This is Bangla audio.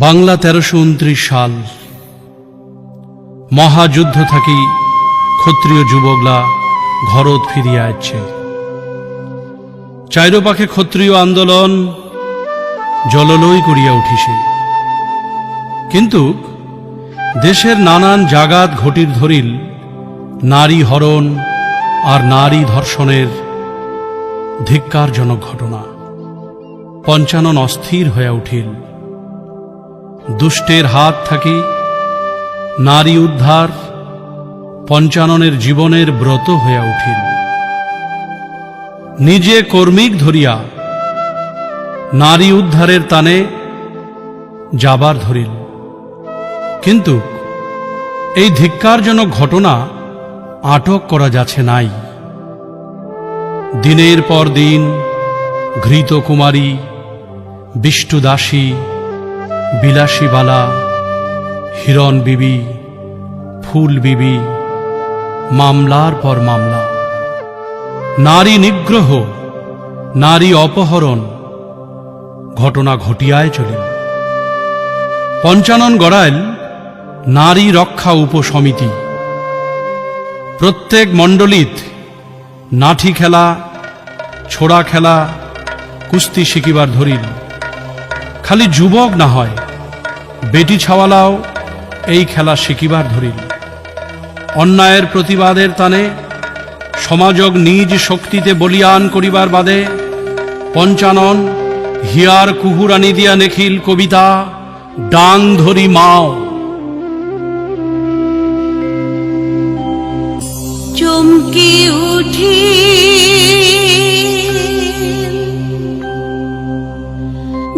বাংলা তেরোশো উনত্রিশ সাল। মহাযুদ্ধ থাকি ক্ষত্রিয় যুবকলা ঘরত ফিরিয়া আসছে চাইরোপাখে ক্ষত্রিয় আন্দোলন জললই করিয়া উঠিছে। কিন্তু দেশের নানান জাগাত ঘটির ধরিল নারী হরণ আর নারী ধর্ষণের ধিক্কারজনক ঘটনা। পঞ্চানন অস্থির হইয়া উঠিল। দুষ্টের হাত থাকি, নারী উদ্ধার, পঞ্চাননের জীবনের ব্রত হইয়া উঠিল। নিজে কর্মিক ধরিয়া, নারী উদ্ধারের তানে যাবার ধরিল। কিন্তু এই ধিক্কারজনক ঘটনা আটক করা যাচ্ছে নাই। দিনের পর দিন ঘৃত কুমারী বিষ্টুদাসী বিলাসীবালা, হিরণ বিবি, ফুল বিবি, মামলার পর মামলা। নারী নিগ্রহ, নারী অপহরণ, ঘটনা ঘটিয়ায় চলিল। পঞ্চানন গড়াইল, নারী রক্ষা উপসমিতি। প্রত্যেক মণ্ডলীত নাঠি খেলা, ছোড়া খেলা, কুস্তি শিখিবার ধরিল। খালি যুবক না হয়। বেটি ছাওয়ালাও এই খেলা শিখিবার ধরিল। অন্যায়ের প্রতিবাদের তানে সমাজক নিজ শক্তিতে বলিয়ান করিবার বাদে পঞ্চানন হিয়ার কুহুরানি দিয়া নেখিল কবিতা, ডাং ধরি মাও। চমকে উঠি